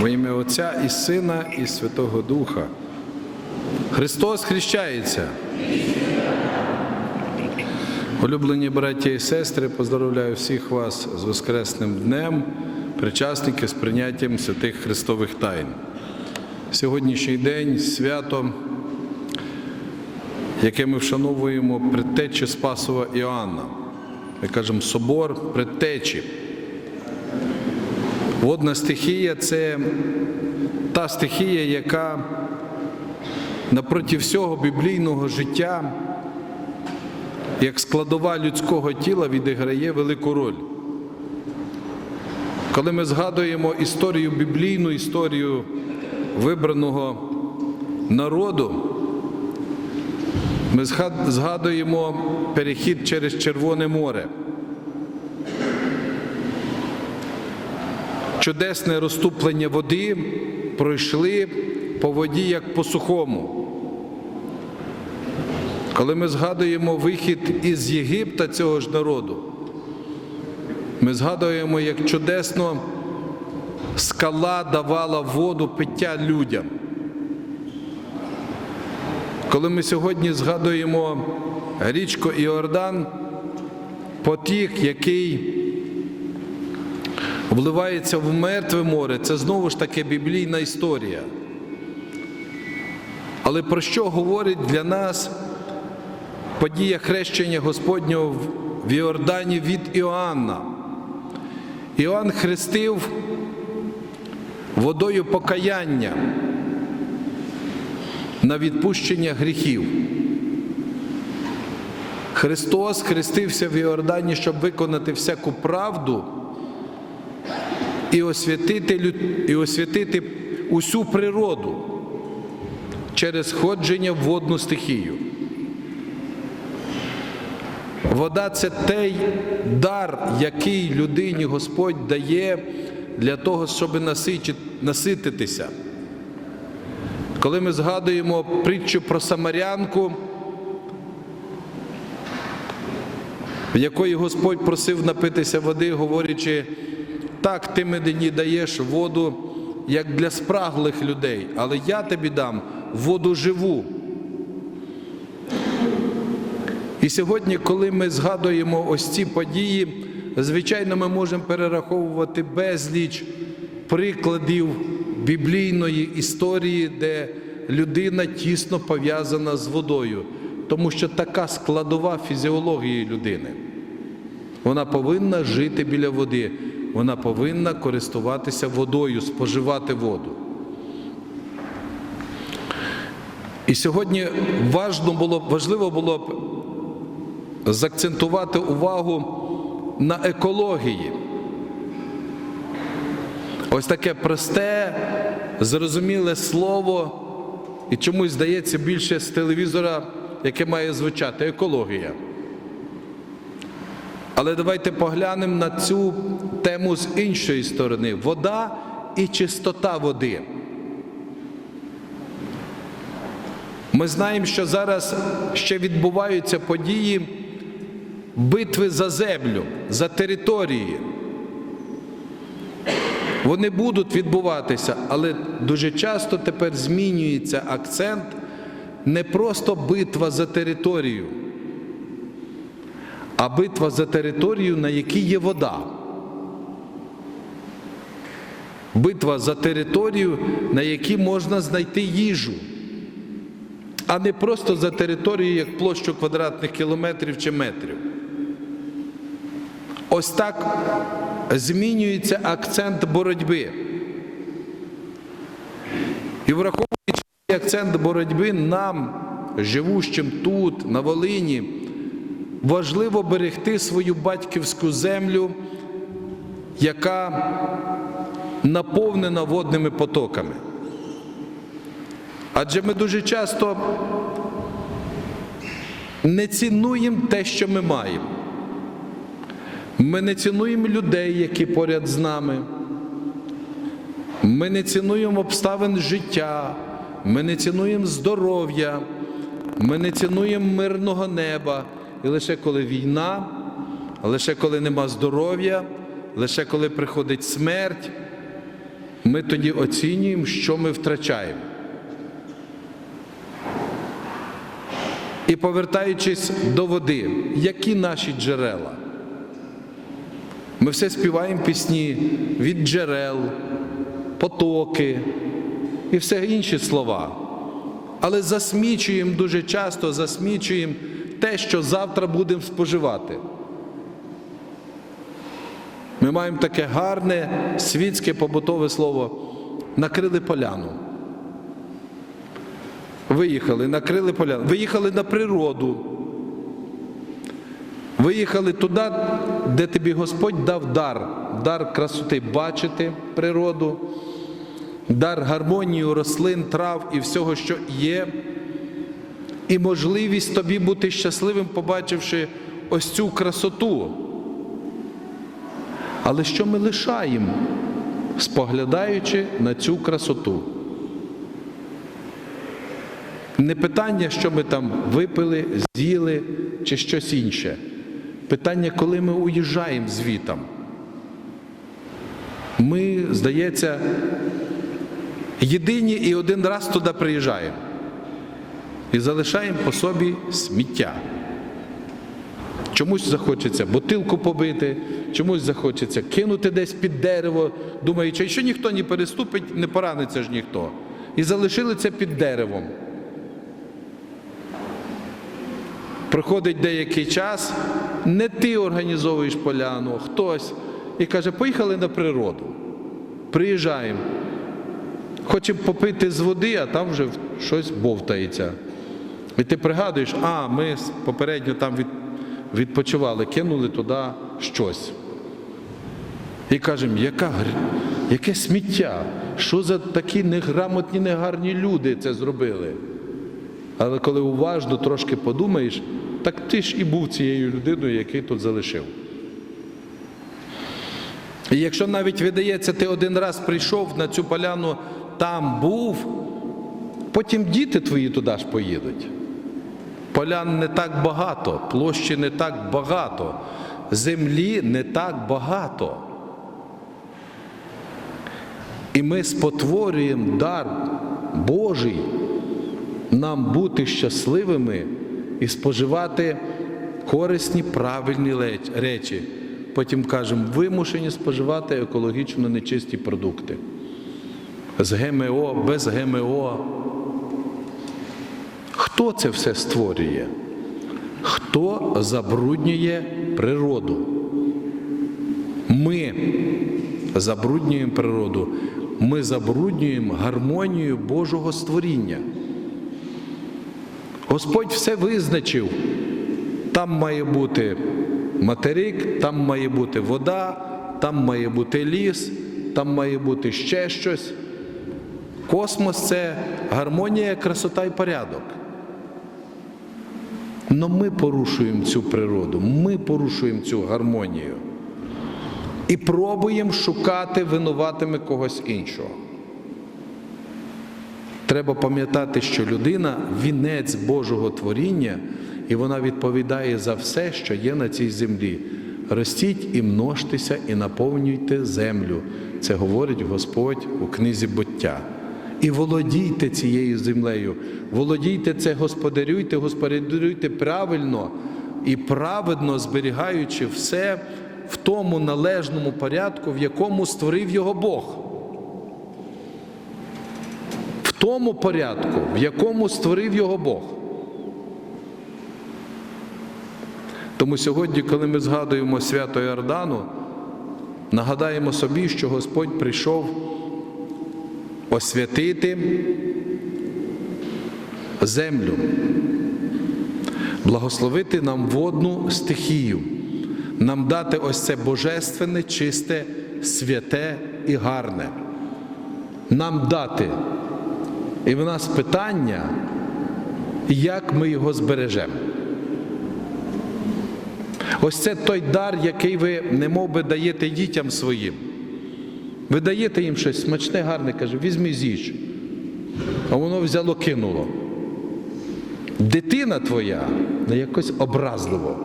Во ім'я Отця і Сина, і Святого Духа. Христос хрещається. Улюблені браття і сестри, поздравляю всіх вас з Воскресним днем, причасники з прийняттям святих Христових тайн. Сьогоднішній день свято, яке ми вшановуємо предтечі Спасова Іоанна. Ми кажемо собор предтечі. Водна стихія це та стихія, яка напроти всього біблійного життя, як складова людського тіла, відіграє велику роль. Коли ми згадуємо історію біблійну, історію вибраного народу, ми згадуємо перехід через Червоне море. Чудесне розтуплення води пройшли по воді як по сухому. Коли ми згадуємо вихід із Єгипта цього ж народу, ми згадуємо, як чудесно скала давала воду пиття людям. Коли ми сьогодні згадуємо річку Іордан, потік, який вливається в мертве море, це знову ж таки біблійна історія. Але про що говорить для нас подія хрещення Господнього в Іордані від Іоанна? Іоанн хрестив водою покаяння на відпущення гріхів. Христос хрестився в Іордані, щоб виконати всяку правду і освятити, і освятити усю природу через ходження в водну стихію. Вода це той дар, який людині Господь дає для того, щоб насититися. Коли ми згадуємо притчу про Самарянку, в якої Господь просив напитися води, говорячи, так, ти мені даєш воду, як для спраглих людей, але я тобі дам воду живу. І сьогодні, коли ми згадуємо ось ці події, звичайно, ми можемо перераховувати безліч прикладів біблійної історії, де людина тісно пов'язана з водою, тому що така складова фізіології людини. Вона повинна жити біля води, вона повинна користуватися водою, споживати воду. І сьогодні важливо було, важливо було б закцентувати увагу на екології. Ось таке просте, зрозуміле слово, і чомусь здається більше з телевізора, яке має звучати екологія. Але давайте поглянемо на цю тему з іншої сторони: вода і чистота води. Ми знаємо, що зараз ще відбуваються події битви за землю, за території. Вони будуть відбуватися, але дуже часто тепер змінюється акцент не просто битва за територію, а битва за територію, на якій є вода. Битва за територію, на якій можна знайти їжу, а не просто за територію як площу квадратних кілометрів чи метрів. Ось так змінюється акцент боротьби. І враховуючи акцент боротьби, нам, живущим тут, на Волині, важливо берегти свою батьківську землю, яка наповнена водними потоками. Адже ми дуже часто не цінуємо те, що ми маємо. Ми не цінуємо людей, які поряд з нами. Ми не цінуємо обставин життя, ми не цінуємо здоров'я, ми не цінуємо мирного неба. І лише коли війна, лише коли нема здоров'я, лише коли приходить смерть, ми тоді оцінюємо, що ми втрачаємо. І повертаючись до води, які наші джерела? Ми все співаємо пісні від джерел, потоки і все інші слова. Але засмічуємо дуже часто, засмічуємо те, що завтра будемо споживати. Ми маємо таке гарне світське побутове слово накрили поляну. Виїхали, накрили поляну, виїхали на природу. Виїхали туди, де тобі Господь дав дар, дар красоти бачити природу, дар гармонію рослин, трав і всього, що є, і можливість тобі бути щасливим, побачивши ось цю красоту. Але що ми лишаємо, споглядаючи на цю красоту? Не питання, що ми там випили, з'їли чи щось інше. Питання, коли ми уїжджаємо звітом. Ми, здається, єдині і один раз туди приїжджаємо і залишаємо по собі сміття. Чомусь захочеться бутилку побити, чомусь захочеться кинути десь під дерево, думаючи, що ніхто не переступить, не пораниться ж ніхто. І залишили це під деревом. Проходить деякий час, не ти організовуєш поляну, хтось і каже, поїхали на природу. Приїжджаємо. Хочемо попити з води, а там вже щось бовтається. І ти пригадуєш, а ми попередньо там відпочивали, кинули туди щось. І кажемо, яка, яке сміття? Що за такі неграмотні, негарні люди це зробили? Але коли уважно трошки подумаєш, так ти ж і був цією людиною, який тут залишив. І якщо навіть видається, ти один раз прийшов на цю поляну, там був, потім діти твої туди ж поїдуть. Полян не так багато, площі не так багато, землі не так багато. І ми спотворюємо дар Божий нам бути щасливими і споживати корисні, правильні речі. Потім кажемо, вимушені споживати екологічно нечисті продукти. З ГМО, без ГМО. Хто це все створює? Хто забруднює природу? Ми забруднюємо природу. Ми забруднюємо гармонію Божого створіння. Господь все визначив. Там має бути материк, там має бути вода, там має бути ліс, там має бути ще щось. Космос це гармонія, красота і порядок. Но ми порушуємо цю природу, ми порушуємо цю гармонію і пробуємо шукати винуватими когось іншого. Треба пам'ятати, що людина вінець Божого творіння, і вона відповідає за все, що є на цій землі. Ростіть і множтеся, і наповнюйте землю. Це говорить Господь у книзі буття. І володійте цією землею, володійте це, господарюйте, господарюйте правильно і праведно зберігаючи все в тому належному порядку, в якому створив його Бог в тому порядку, в якому створив його Бог. Тому сьогодні, коли ми згадуємо свято Йордану, нагадаємо собі, що Господь прийшов освятити землю, благословити нам водну стихію, нам дати ось це божественне, чисте, святе і гарне. Нам дати. І в нас питання, як ми його збережемо. Ось це той дар, який ви немов би даєте дітям своїм. Ви даєте їм щось смачне, гарне, каже, візьми з'їж. А воно взяло, кинуло. Дитина твоя не якось образливо.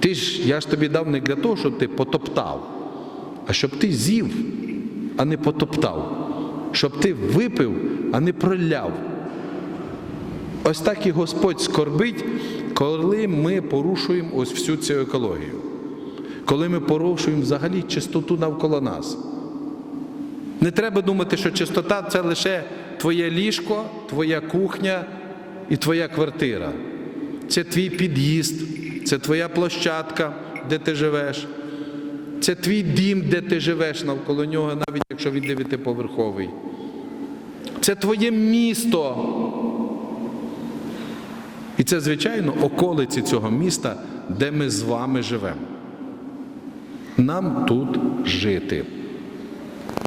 Ти ж, я ж тобі дав не для того, щоб ти потоптав, а щоб ти з'їв. а не потоптав. Щоб ти випив, а не проляв. Ось так і Господь скорбить, коли ми порушуємо ось всю цю екологію. Коли ми порушуємо взагалі чистоту навколо нас. Не треба думати, що чистота це лише твоє ліжко, твоя кухня і твоя квартира. Це твій під'їзд, це твоя площадка, де ти живеш. Це твій дім, де ти живеш навколо нього, навіть якщо він дев'ятиповерховий. Це твоє місто. І це, звичайно, околиці цього міста, де ми з вами живемо. Нам тут жити.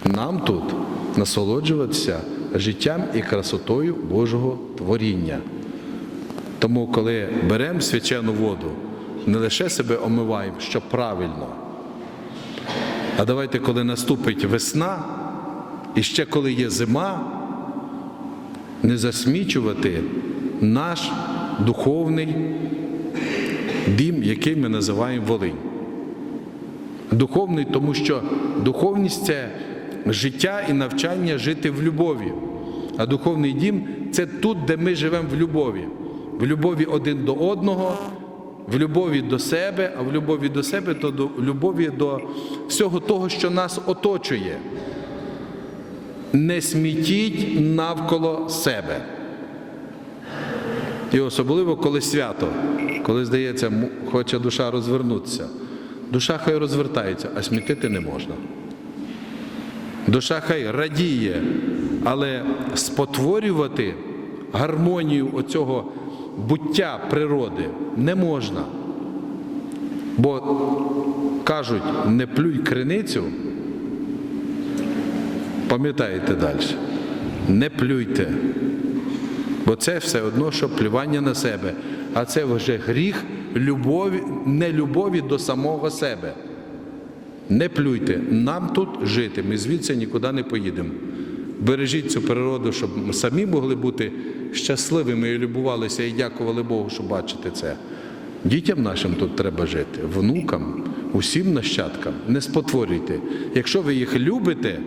Нам тут насолоджуватися життям і красотою Божого творіння. Тому, коли беремо свячену воду, не лише себе омиваємо, що правильно. А давайте, коли наступить весна, і ще коли є зима, не засмічувати наш духовний дім, який ми називаємо Волинь. Духовний, тому що духовність це життя і навчання жити в любові. А духовний дім це тут, де ми живемо в любові, в любові один до одного, в любові до себе, а в любові до себе то до любові до всього того, що нас оточує. Не смітіть навколо себе. І особливо, коли свято, коли, здається, хоче душа розвернутися. Душа хай розвертається, а смітити не можна. Душа хай радіє, але спотворювати гармонію оцього буття природи не можна. Бо кажуть, не плюй криницю, пам'ятаєте далі, не плюйте. Бо це все одно, що плювання на себе. А це вже гріх любові, нелюбові до самого себе. Не плюйте, нам тут жити, ми звідси нікуди не поїдемо. Бережіть цю природу, щоб самі могли бути щасливими і любувалися, і дякували Богу, що бачите це. Дітям нашим тут треба жити, внукам, усім нащадкам. Не спотворюйте. Якщо ви їх любите,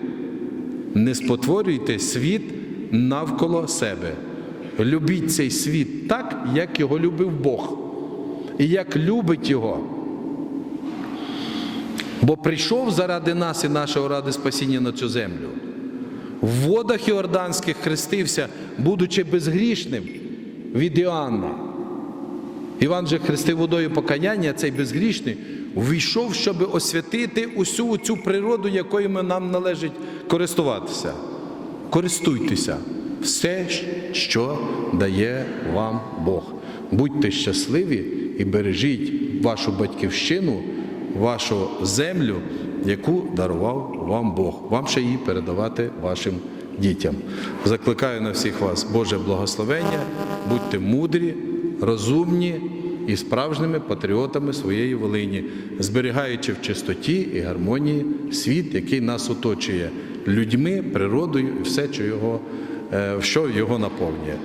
не спотворюйте світ навколо себе. Любіть цей світ так, як його любив Бог, і як любить його. Бо прийшов заради нас і нашого ради спасіння на цю землю. В водах Іорданських хрестився, будучи безгрішним від Іоанна. Іван же хрестив водою покаяння, цей безгрішний, війшов, щоб освятити усю цю природу, якою нам належить користуватися. Користуйтеся все, що дає вам Бог. Будьте щасливі і бережіть вашу батьківщину, вашу землю, яку дарував вам Бог. Вам ще її передавати вашим дітям. Закликаю на всіх вас Боже благословення, будьте мудрі, розумні і справжніми патріотами своєї Волині, зберігаючи в чистоті і гармонії світ, який нас оточує людьми, природою і все, що його, е, що його наповнює.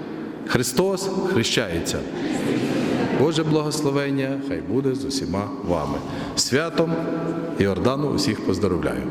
Христос хрещається. Боже благословення, хай буде з усіма вами. Святом Іордану усіх поздоровляю.